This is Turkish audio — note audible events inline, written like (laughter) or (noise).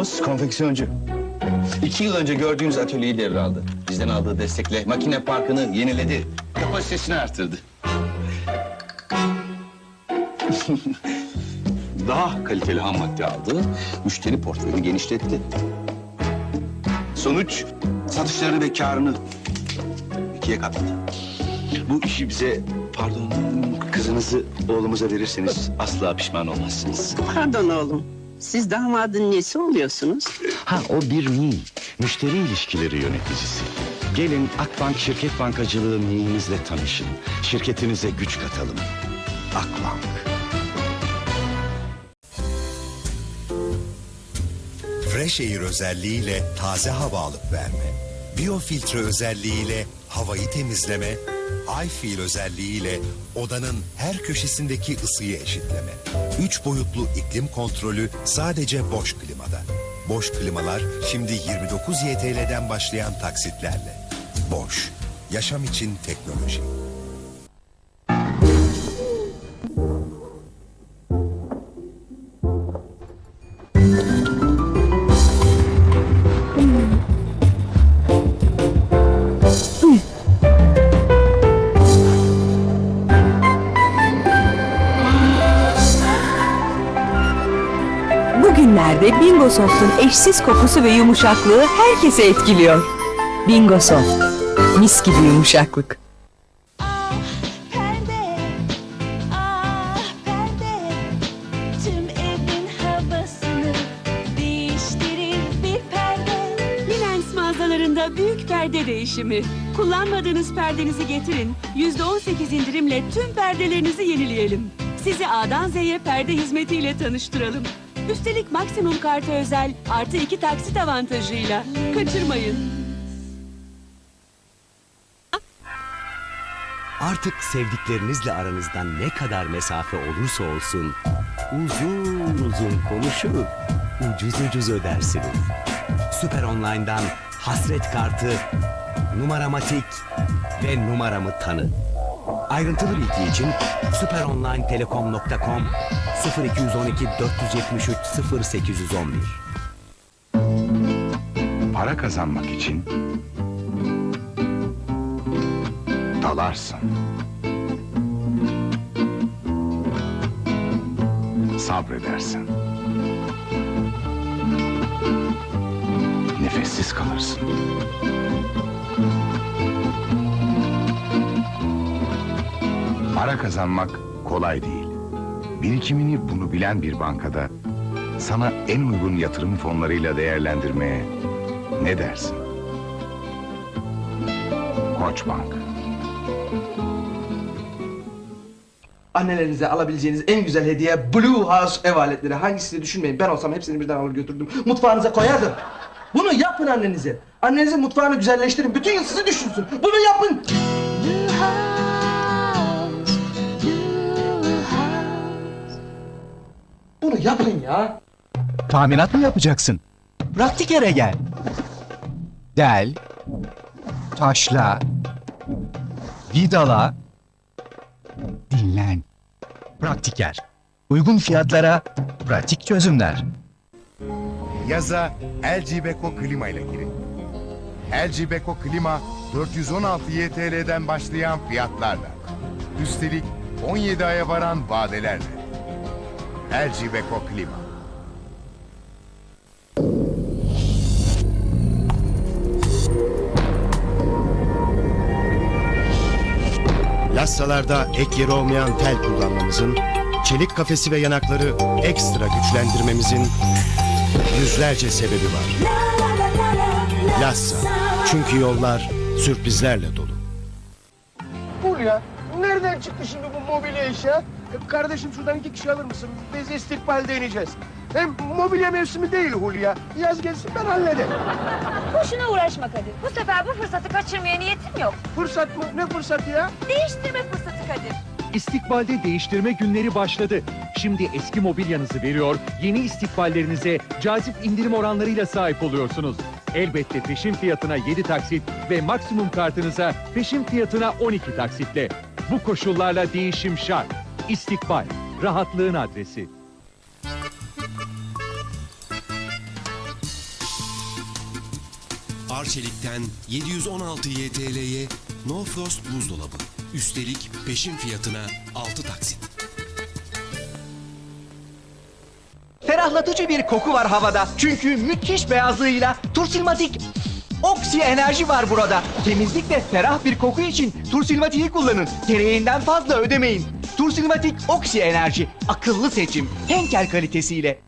Babamız konfeksiyoncu. İki yıl önce gördüğünüz atölyeyi devraldı. Bizden aldığı destekle makine parkını yeniledi. Kapasitesini arttırdı. (laughs) Daha kaliteli ham madde aldı. Müşteri portföyünü genişletti. Sonuç satışları ve karını ikiye katladı. Bu işi bize, pardon, kızınızı oğlumuza verirseniz asla pişman olmazsınız. Pardon oğlum. Siz damadın nesi oluyorsunuz? Ha o bir Mİ, müşteri ilişkileri yöneticisi. Gelin Akbank Şirket Bankacılığı Mİ'mizle tanışın. Şirketinize güç katalım. Akbank. Fresh Air özelliğiyle taze hava alıp verme, biyofiltre özelliğiyle havayı temizleme, iFeel özelliğiyle odanın her köşesindeki ısıyı eşitleme. Üç boyutlu iklim kontrolü sadece Bosch Klima'da. Bosch Klimalar şimdi 29 YTL'den başlayan taksitlerle. Bosch, yaşam için teknoloji. Bugünlerde Bingo Soft'un eşsiz kokusu ve yumuşaklığı herkese etkiliyor. Bingo Soft. Mis gibi yumuşaklık. Mağazalarında büyük perde değişimi. Kullanmadığınız perdenizi getirin. %18 indirimle tüm perdelerinizi yenileyelim. Sizi A'dan Z'ye perde hizmetiyle tanıştıralım. Üstelik maksimum kartı özel artı iki taksit avantajıyla. Kaçırmayın. Artık sevdiklerinizle aranızdan ne kadar mesafe olursa olsun uzun uzun konuşup ucuz ucuz ödersiniz. Süper Online'dan hasret kartı, numaramatik ve numaramı tanı. Ayrıntılı bilgi için süperonlinetelekom.com 0212 473 0811 Para kazanmak için dalarsın. Sabredersin. Nefessiz kalırsın. Para kazanmak kolay değil. Birikimini bunu bilen bir bankada sana en uygun yatırım fonlarıyla değerlendirmeye ne dersin? Koçbank. Annelerinize alabileceğiniz en güzel hediye Blue House ev aletleri. Hangisini düşünmeyin. Ben olsam hepsini birden alır götürdüm. Mutfağınıza koyardım. Bunu yapın annenize. Annenizin mutfağını güzelleştirin. Bütün yıl sizi düşünsün. Bunu yapın. Bunu yapın ya. Tamirat mı yapacaksın? Praktik yere gel. Del, taşla, vidala, dinlen. Praktiker. Uygun fiyatlara pratik çözümler. Yaza LG Beko Klima ile girin. LG Beko Klima 416 YTL'den başlayan fiyatlarla. Üstelik 17 aya varan vadelerle. LG Beko Klima. Lassalarda ek yeri olmayan tel kullanmamızın, çelik kafesi ve yanakları ekstra güçlendirmemizin yüzlerce sebebi var. Lassa, çünkü yollar sürprizlerle dolu. Hulya nereden çıktı şimdi bu mobilya işi Kardeşim şuradan iki kişi alır mısın? Biz istikbalde ineceğiz. Hem mobilya mevsimi değil Hulya. Yaz gelsin ben hallederim. Boşuna uğraşma Kadir. Bu sefer bu fırsatı kaçırmaya niyetim yok. Fırsat mı? Ne fırsatı ya? Değiştirme fırsatı Kadir. İstikbalde değiştirme günleri başladı. Şimdi eski mobilyanızı veriyor, yeni istikballerinize cazip indirim oranlarıyla sahip oluyorsunuz. Elbette peşin fiyatına 7 taksit ve maksimum kartınıza peşin fiyatına 12 taksitle. Bu koşullarla değişim şart. İstikbal, rahatlığın adresi. Arçelik'ten 716 YTL'ye No Frost buzdolabı. Üstelik peşin fiyatına 6 taksit. Ferahlatıcı bir koku var havada. Çünkü müthiş beyazlığıyla Tursilmatik Oksi enerji var burada. Temizlik ve ferah bir koku için Tursilmatik'i kullanın. Gereğinden fazla ödemeyin. Tursilmatik Oksi enerji. Akıllı seçim. Henkel kalitesiyle.